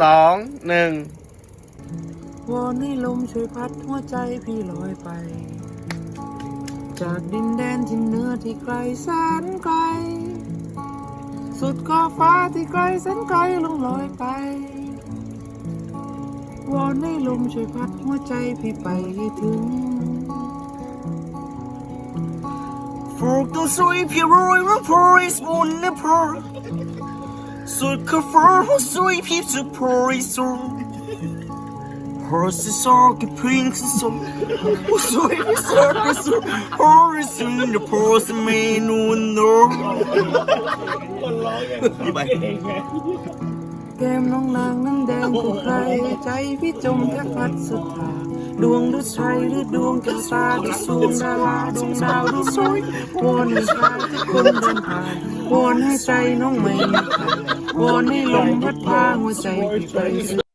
สองหนึ่งวอนให้ลมช่วยพัดหัวใจพี่ลอยไป จากดินแดนที่เหนือที่ไกลแสนไกล สุดขอบฟ้าที่ไกลแสนไกลลงลอยไป วอนให้ลมช่วยพัดหัวใจพี่ไปให้ถึง Folk de sweep your royal employees on the pearl. Så kaffer hos sweep to praise Horse is all the princess of Och så är det circus Horse in the pose man on the ไป แก้มน้องนางนั้นแดงกว่าใคร ใจพี่จมแทบพัดสุดทาง ดวงดุจชัยหรือดวงก้วตาดุจสูงดาราดวงดาวดุจสวยวอนให้ชายที่คนเดินผ่านวอนให้ใจน้องไม่มีใครวอนให้ลมพัดพาหัวใจพี่ไป